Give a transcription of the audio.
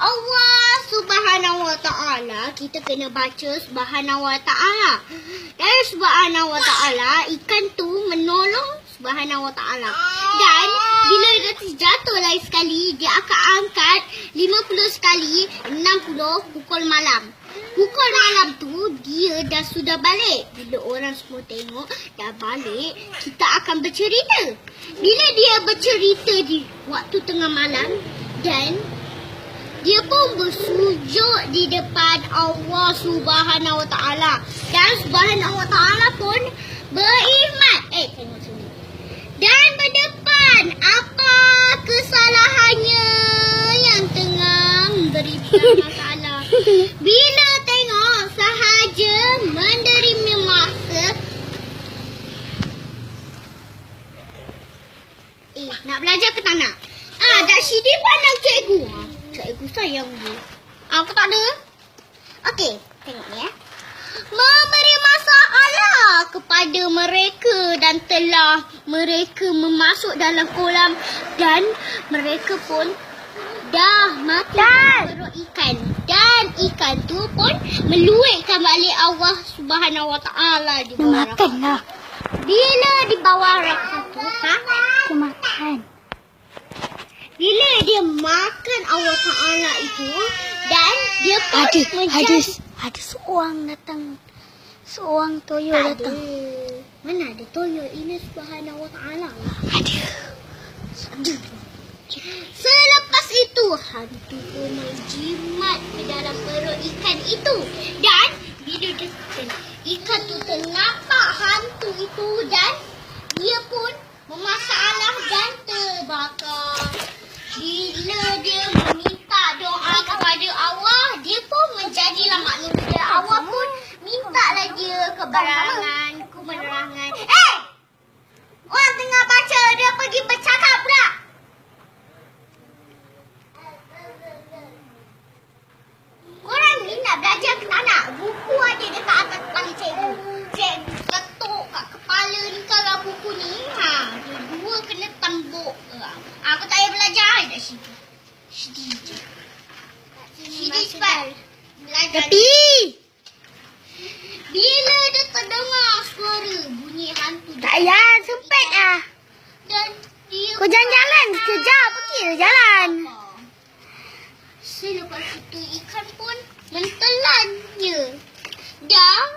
Allah subhanahu wa ta'ala, kita kena baca subhanahu wa ta'ala. Dan subhanahu wa ta'ala, ikan tu menolong subhanahu wa ta'ala. Dan bila dia terjatuh lain sekali, dia akan angkat 50 sekali 60 pukul malam. Pukul malam tu dia dah sudah balik. Bila orang semua tengok dah balik, kita akan bercerita. Bila dia bercerita di waktu tengah malam dan dia pun bersujud di depan Allah Subhanahu Wa Taala dan Subhanahu Wa Taala pun beriman. Eh, tengok sini. Dan berdepan apa kesalahannya yang tengah memberikan masalah. Bila tengok sahaja menerima masa Eh, nak belajar ke tak nak? Ah, Dak Syidi pandang cikgu. Cikgu sayang dia. Ah, aku tak ada. Okey, tengok ni eh. Memberi masalah kepada mereka dan telah mereka memasuk dalam kolam dan mereka pun dah mati dalam perut ikan. Dan ikan tu pun meluitkan balik Allah Subhanahu Wa Taala di bawah Makan lah. Bila di bawah rahmat tu, ha? Aku makan. Bila dia makan Allah Ta'ala itu dan dia pun Ada, menjadi... ada, ada seorang datang. Seorang toyo Tak ada. datang. Mana ada toyo ini subhanahu wa ta'ala. Ada. Ada. Selepas itu, hantu pun menjimat ke dalam perut ikan itu. Dan bila dia ikan tu ternampak hantu itu dan dia pun memasalah dan terbakar. Bila dia meminta doa kepada Allah, dia pun menjadilah manusia. Allah pun mintalah dia keberangan, keberangan. Eh! Orang tengah baca, dia pergi bercakap pula. Korang ni nak belajar ke tak nak? Buku ada dekat atas kepala cikgu. Cikgu letuk kat kepala ni kalau buku ni. Ha, dua kena tembuk. Ha, Aku tak payah belajar dah situ. Sidi je. Sidi cepat. Belajar. Tapi. Bila dia terdengar suara bunyi hantu. Tak payah, sempit lah. Dan dia Kau jalan-jalan sekejap. Pergi lah jalan. Selepas itu ikan pun mentelannya. Dan